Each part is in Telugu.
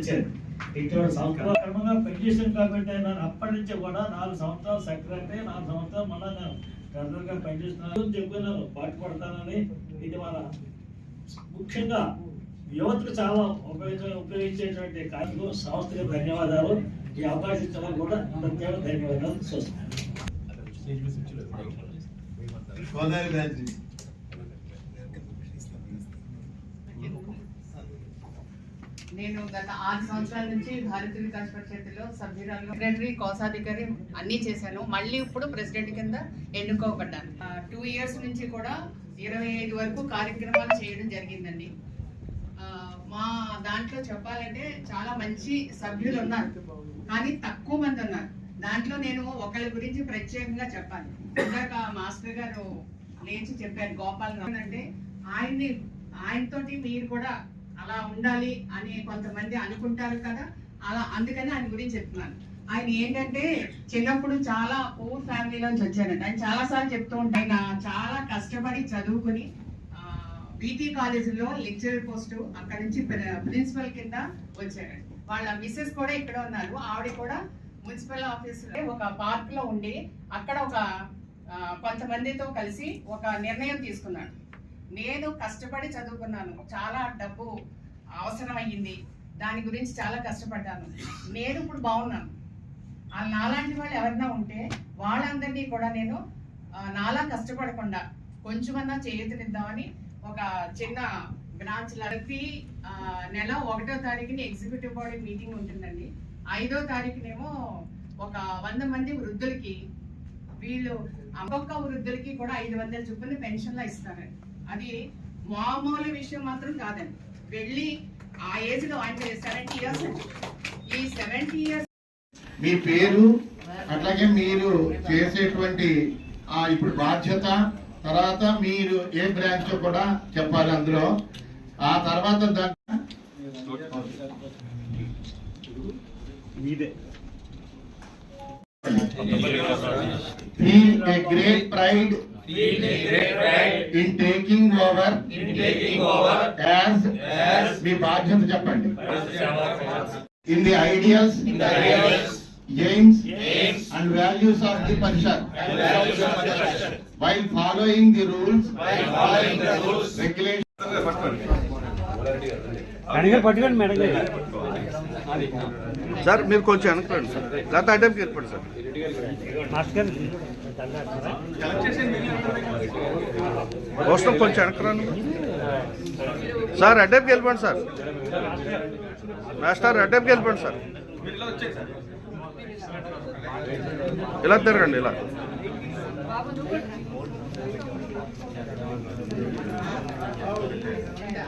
ఇచ్చారు. ఇటువంటి సంస్థ క్రమంగా పెన్షన్ కాబట్టి నేను అప్పటి నుంచి కూడా నాలుగు సంవత్సరాలు సెక్రటరీ నాలుగు సంవత్సరాలు మళ్ళీ నేను ట్రెజరర్గా పనిచేస్తున్నాను. చెప్పినాను పాటు పడతానని ఇది మన ముఖ్యంగా యువతకు చాలా ఉపయోగ ఉపయోగించేటువంటి కార్యక్రమం. సంస్థకి ధన్యవాదాలు. ఈ అవకాశం ఇచ్చిన కూడా ప్రత్యేక ధన్యవాదాలు. చూస్తున్నాను గోదావరి బ్రాంచ్ నేను గత ఆరు సంవత్సరాల నుంచి భారతీయ వికాస్ పరిషత్లో సభ్యురాలు సెక్రటరీ కోశాధికారి అన్నీ చేశాను. మళ్ళీ ఇప్పుడు ప్రెసిడెంట్ కింద ఎన్నుకోబడ్డాను. టూ ఇయర్స్ నుంచి కూడా ఇరవై ఐదు వరకు కార్యక్రమాలు చేయడం జరిగిందండి. మా దాంట్లో చెప్పాలంటే చాలా మంచి సభ్యులు ఉన్నారు. కానీ తక్కువ మంది ఉన్నారు. దాంట్లో నేను ఒకళ్ళ గురించి ప్రత్యేకంగా చెప్పాలి. ఇందాక మాస్టర్ గారు లేచి చెప్పారు గోపాల్ అంటే ఆయన్ని ఆయనతోటి మీరు కూడా అలా ఉండాలి అని కొంతమంది అనుకుంటారు కదా అలా అందుకని ఆయన గురించి చెప్తున్నాను. ఆయన ఏంటంటే చిన్నప్పుడు చాలా పూర్ ఫ్యామిలీలోంచి వచ్చారండి ఆయన చాలా సార్లు చెప్తూ ఉంటాయి ఆయన చాలా కష్టపడి చదువుకుని బీటీ కాలేజీలో లెక్చరర్ పోస్ట్ అక్కడ నుంచి ప్రిన్సిపల్ కింద వచ్చారండి వాళ్ళ మిస్సెస్ కూడా ఇక్కడ ఉన్నారు. ఆవిడ కూడా మున్సిపల్ ఆఫీస్ ఒక పార్క్లో ఉండి అక్కడ ఒక కొంతమందితో కలిసి ఒక నిర్ణయం తీసుకున్నాడు. నేను కష్టపడి చదువుకున్నాను. చాలా డబ్బు అవసరమయ్యింది. దాని గురించి చాలా కష్టపడ్డాను. నేను ఇప్పుడు బాగున్నాను. ఆ నాలాంటి వాళ్ళు ఎవరైనా ఉంటే వాళ్ళందరినీ కూడా నేను నాలా కష్టపడకుండా కొంచెమన్నా చేతునిద్దామని ఒక చిన్న బ్రాంచ్ ప్రతి నెల ఒకటో తారీఖుని ఎగ్జిక్యూటివ్ బాడీ మీటింగ్ ఉంటుందండి. ఐదో తారీఖునేమో ఒక వంద మంది వృద్ధులకి వీళ్ళు ఒక్కొక్క వృద్ధులకి కూడా ఐదు వందల చొప్పున పెన్షన్లో ఇస్తారండి అది మామూలు విషయం మాత్రం కాదండి. వెళ్ళి ఆ ఏజ్లో ఆయన సెవెంటీ ఇయర్స్ ఈ సెవెంటీ ఇయర్స్ మీ పేరు అట్లాగే మీరు చేసేటువంటి ఆ ఇప్పుడు బాధ్యత తర్వాత మీరు ఏ బ్రాంచ్ కూడా చెప్పాలి అందులో. ఆ తర్వాత దాన్ని Feel a great pride in taking over as మీ బాధ్యత చెప్పండి in the ideals aims and values of the Parishad while following the rules regulations అడిగారు పట్టుకోండి మేడం గారు Sir మీరు కొంచెం వెనక్కి సార్. లేకపోతే ఐటమ్కి వెళ్ళిపోండి సార్. వస్తాం కొంచెం వెనక్కి రండి. సార్ అడ్డంకి వెళ్ళిపోండి సార్. మాస్టర్ అడ్డంకి వెళ్ళిపోండి సార్. ఇలా తిరగండి ఇలా.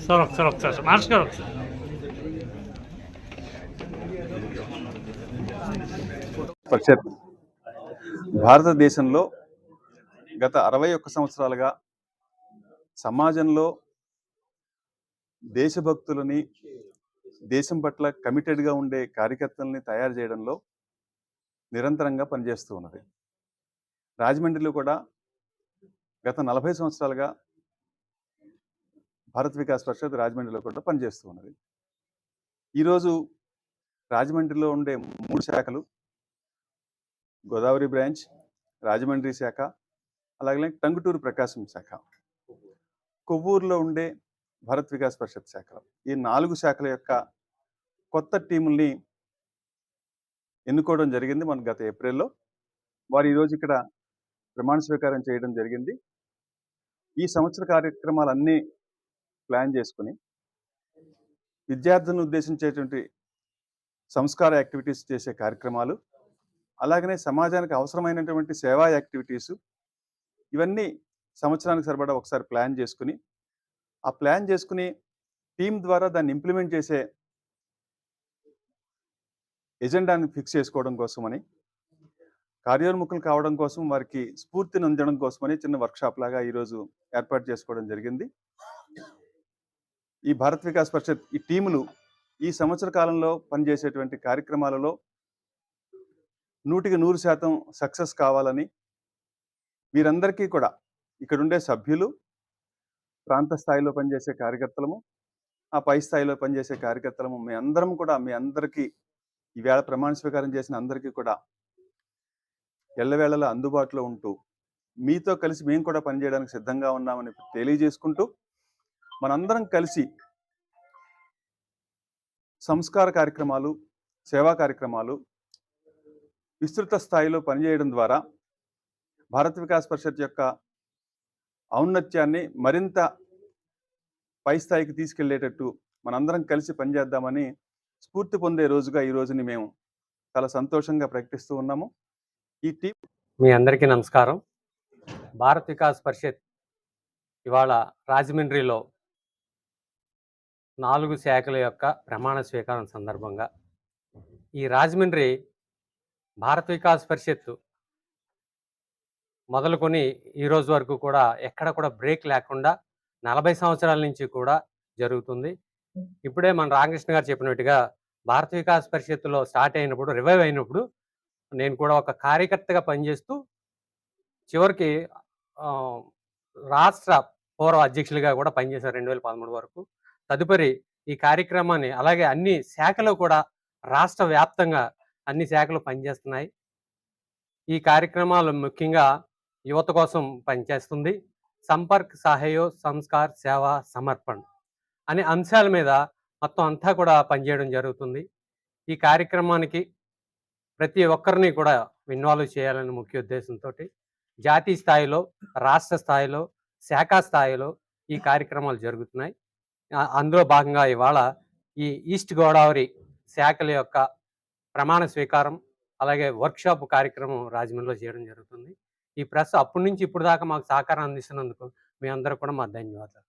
Sorok, sorok, ఒకసారి Marsz గారు పరిషత్ భారతదేశంలో గత అరవై ఒక్క సంవత్సరాలుగా సమాజంలో దేశభక్తులని దేశం పట్ల కమిటెడ్గా ఉండే కార్యకర్తలని తయారు చేయడంలో నిరంతరంగా పనిచేస్తూ ఉన్నది రాజమండ్రిలో కూడా గత నలభై సంవత్సరాలుగా భారత్ వికాస్ పరిషత్ రాజమండ్రిలో కూడా పనిచేస్తూ ఉన్నది. ఈరోజు రాజమండ్రిలో ఉండే మూడు శాఖలు గోదావరి బ్రాంచ్ రాజమండ్రి శాఖ అలాగే టంగుటూరు ప్రకాశం శాఖ. కొవ్వూరులో ఉండే భారత్ వికాస్ పరిషత్ శాఖ ఈ నాలుగు శాఖల యొక్క కొత్త టీముల్ని ఎన్నుకోవడం జరిగింది మన గత ఏప్రిల్లో. వారు ఈరోజు ఇక్కడ ప్రమాణ స్వీకారం చేయడం జరిగింది. ఈ సంవత్సర కార్యక్రమాలన్నీ ప్లాన్ చేసుకుని విద్యార్థులను ఉద్దేశించేటువంటి సంస్కార యాక్టివిటీస్ చేసే కార్యక్రమాలు అలాగనే సమాజానికి అవసరమైనటువంటి సేవా యాక్టివిటీస్ ఇవన్నీ సంవత్సరానికి సరిపడా ఒకసారి ప్లాన్ చేసుకుని ఆ ప్లాన్ చేసుకుని టీం ద్వారా దాన్ని ఇంప్లిమెంట్ చేసే ఎజెండాని ఫిక్స్ చేసుకోవడం కోసమని కార్యోన్ముఖులు కావడం కోసం వారికి స్ఫూర్తిని అందడం కోసమని చిన్న వర్క్షాప్ లాగా ఈరోజు ఏర్పాటు చేసుకోవడం జరిగింది. ఈ భారత్ వికాస్ పరిషత్ ఈ టీములు ఈ సంవత్సర కాలంలో పనిచేసేటువంటి కార్యక్రమాలలో నూటికి నూరు శాతం సక్సెస్ కావాలని వీరందరికీ కూడా ఇక్కడుండే సభ్యులు ప్రాంత స్థాయిలో పనిచేసే కార్యకర్తలము ఆ పై స్థాయిలో పనిచేసే కార్యకర్తలము మీ అందరం కూడా మీ అందరికీ ఈవేళ ప్రమాణ స్వీకారం చేసిన అందరికీ కూడా ఎల్లవేళలా అందుబాటులో ఉంటూ మీతో కలిసి మేము కూడా పనిచేయడానికి సిద్ధంగా ఉన్నామని తెలియజేసుకుంటూ మనందరం కలిసి సంస్కార కార్యక్రమాలు సేవా కార్యక్రమాలు విస్తృత స్థాయిలో పనిచేయడం ద్వారా భారత్ వికాస్ పరిషత్ యొక్క ఔన్నత్యాన్ని మరింత పై స్థాయికి తీసుకెళ్ళేటట్టు మనందరం కలిసి పనిచేద్దామని స్ఫూర్తి పొందే రోజుగా ఈ రోజుని మేము చాలా సంతోషంగా ప్రకటిస్తూ ఉన్నాము. ఈ టీం మీ అందరికీ నమస్కారం. భారత్ వికాస్ పరిషత్ ఇవాళ రాజమండ్రిలో నాలుగు శాఖల యొక్క ప్రమాణ స్వీకారం సందర్భంగా ఈ రాజమండ్రి భారత వికాస్ పరిషత్ మొదలుకొని ఈరోజు వరకు కూడా ఎక్కడ కూడా బ్రేక్ లేకుండా నలభై సంవత్సరాల నుంచి కూడా జరుగుతుంది. ఇప్పుడే మన రామకృష్ణ గారు చెప్పినట్టుగా భారత వికాస్ పరిషత్తులో స్టార్ట్ అయినప్పుడు రివైవ్ అయినప్పుడు నేను కూడా ఒక కార్యకర్తగా పనిచేస్తూ చివరికి రాష్ట్ర పూర్వ అధ్యక్షులుగా కూడా పనిచేశారు రెండు వేల పదమూడు వరకు. తదుపరి ఈ కార్యక్రమాన్ని అలాగే అన్ని శాఖలు కూడా రాష్ట్ర వ్యాప్తంగా అన్ని శాఖలు పనిచేస్తున్నాయి. ఈ కార్యక్రమాలు ముఖ్యంగా యువత కోసం పనిచేస్తుంది. సంపర్క్ సహయో సంస్కార్ సేవ సమర్పణ్ అనే అంశాల మీద మొత్తం అంతా కూడా పనిచేయడం జరుగుతుంది. ఈ కార్యక్రమానికి ప్రతి ఒక్కరిని కూడా ఇన్వాల్వ్ చేయాలనే ముఖ్య ఉద్దేశంతో జాతీయ స్థాయిలో రాష్ట్ర స్థాయిలో శాఖా స్థాయిలో ఈ కార్యక్రమాలు జరుగుతున్నాయి. అందులో భాగంగా ఇవాళ ఈ ఈస్ట్ గోదావరి శాఖల యొక్క ప్రమాణ స్వీకారం అలాగే వర్క్షాప్ కార్యక్రమం రాజమండ్రిలో చేయడం జరుగుతుంది. ఈ ప్రెస్ అప్పటి నుంచి ఇప్పుడు దాకా మాకు సహకారం అందిస్తున్నందుకు మీ అందరూ కూడా మా ధన్యవాదాలు.